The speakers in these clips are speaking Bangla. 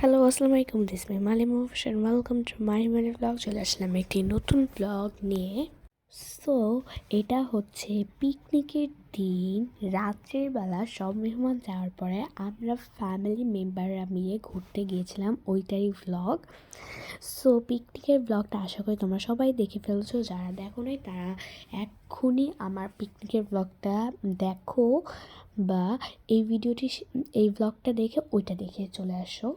হ্যালো আসসালামু আলাইকুম this my Malim Hossain welcome to my money blog চলে আসলাম একটি নতুন ব্লগ নিয়ে। সো এটা হচ্ছে পিকনিকের দিন, রাত্রের বেলা সব মেহমান যাওয়ার পরে আমরা ফ্যামিলি মেম্বাররা মিলে ঘুরতে গিয়েছিলাম ওইটারই ভ্লগ সো পিকনিকের ব্লগটা আশা করি তোমরা সবাই দেখে ফেলছো, যারা দেখো নাই তারা এক্ষুনি আমার পিকনিকের ব্লগটা দেখো বা এই ভিডিওটি এই ব্লগটা দেখে ওইটা দেখে চলে আসো।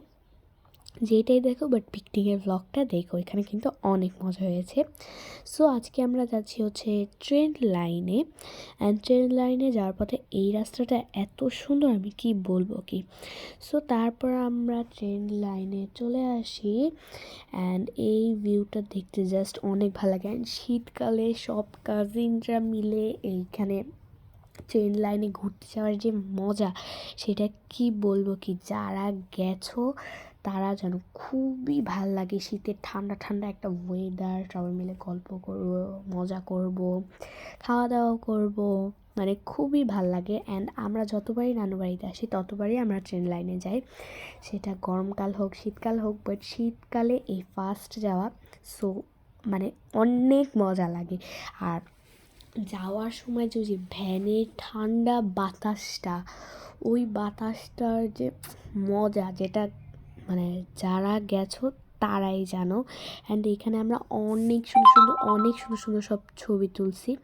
যেটাই দেখো বাট পিকনিকের ব্লগটা দেখো, এখানে কিন্তু অনেক মজা হয়েছে। সো আজকে আমরা যাচ্ছি হচ্ছে ট্রেন লাইনে অ্যান্ড ট্রেন লাইনে যাওয়ার পথে এই রাস্তাটা এত সুন্দর, আমি কি বলব কি? সো তারপর আমরা ট্রেন লাইনে চলে আসি। অ্যান্ড এই ভিউটা দেখতে জাস্ট অনেক ভালো লাগে। অ্যান্ড শীতকালে সব কাজিনরা মিলে এইখানে ট্রেন লাইনে ঘুরতে যাওয়ার যে মজা, সেটা কি বলব কি? যারা গেছো তারা যেন খুবই ভালো লাগে শীতের ঠান্ডা ঠান্ডা একটা ওয়েদার সবাই মিলে গল্প করব, মজা করব খাওয়া দাওয়া করব মানে খুবই ভালো লাগে। অ্যান্ড আমরা যতবারই নানু বাড়িতে আসি, ততবারই আমরা ট্রেন লাইনে যাই। সেটা গরমকাল হোক, শীতকাল হোক বাট শীতকালে এই ফার্স্ট যাওয়া সো মানে অনেক মজা লাগে। আর যাওয়ার সময় যে যে ভ্যানের ঠান্ডা বাতাসটা, ওই বাতাসটার যে মজা, যেটা মানে যারা গেছো তারাই জানো। অ্যান্ড এখানে আমরা অনেক সুন্দর সুন্দর, অনেক সুন্দর সুন্দর সব ছবি তুলছি।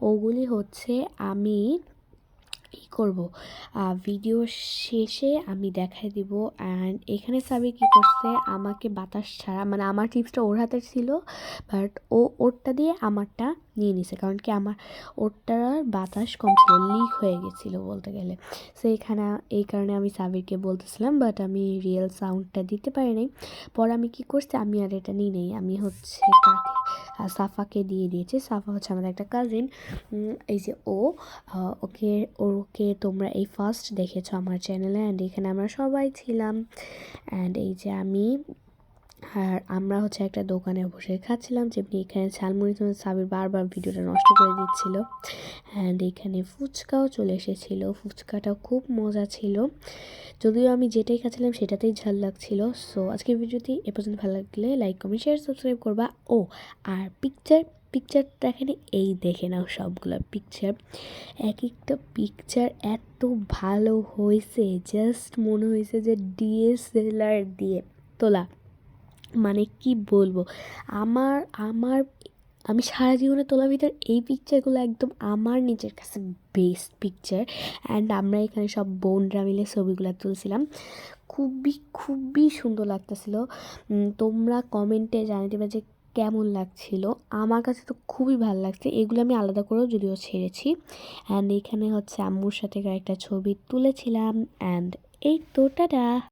ওগুলি হচ্ছে আমি ই করব। ভিডিও শেষে আমি দেখাই দিব। অ্যান্ড এখানে সাবি কী করছে, আমাকে বাতাস ছাড়া মানে আমার টিপসটা ওর হাতে ছিল বাট ও ওরটা দিয়ে আমারটা নিয়ে নিছে। কারণ কি আমার ওরটার বাতাস কম ছিল লিক হয়ে গেছিল বলতে গেলে। সো এখানে, এই কারণে আমি সাবিরকে বলতেছিলাম বাট আমি রিয়েল সাউন্ডটা দিতে পারি নাই। পরে আমি কি করছি, আমি আর এটা নিই নেই। আমি হচ্ছে কাকে সাফাকে দিয়ে দিয়েছে। সাফা হচ্ছে আমাদের একটা কাজিন এই যে ও ওকে ওকে তোমরা এই ফার্স্ট দেখেছ আমার চ্যানেলে অ্যান্ড এখানে আমরা সবাই ছিলাম। অ্যান্ড এই যে আমি আর আমরা হচ্ছে একটা দোকানে বসে খাচ্ছিলাম, যেমনি এখানে ঝালমুড়ি তোমার সাবির বারবার ভিডিওটা নষ্ট করে দিচ্ছিল। অ্যান্ড এখানে ফুচকাও চলে এসেছিল। ফুচকাটাও খুব মজা ছিল। যদিও আমি যেটাই খাচ্ছিলাম সেটাতেই ঝাল লাগছিল। সো আজকের ভিডিওটি এ পর্যন্ত ভালো লাগলে লাইক কমেন্ট শেয়ার সাবস্ক্রাইব করবা। ও, আর পিকচার পিকচারটা এখানে এই দেখে নাও সবগুলো পিকচার এক একটা পিকচার এত ভালো হয়েছে জাস্ট মনে হয়েছে যে ডিএসএলআর দিয়ে। তোলা। মানে কি বলব? আমার আমার, আমি সারা জীবনে তোলার ভিতর এই পিকচারগুলো একদম আমার নিজের কাছে বেস্ট পিকচার অ্যান্ড আমরা এখানে সব বোনরা মিলে ছবিগুলো তুলছিলাম। খুবই খুবই সুন্দর লাগতেছিল। তোমরা কমেন্টে জানিয়ে দেবে যে কেমন লাগছিল। আমার কাছে তো খুবই ভালো লাগছে। এগুলো আমি আলাদা করেও যদিও ছেড়েছি। অ্যান্ড এখানে হচ্ছে আম্মুর সাথে একটা ছবি তুলেছিলাম অ্যান্ড এই তো, টাটা!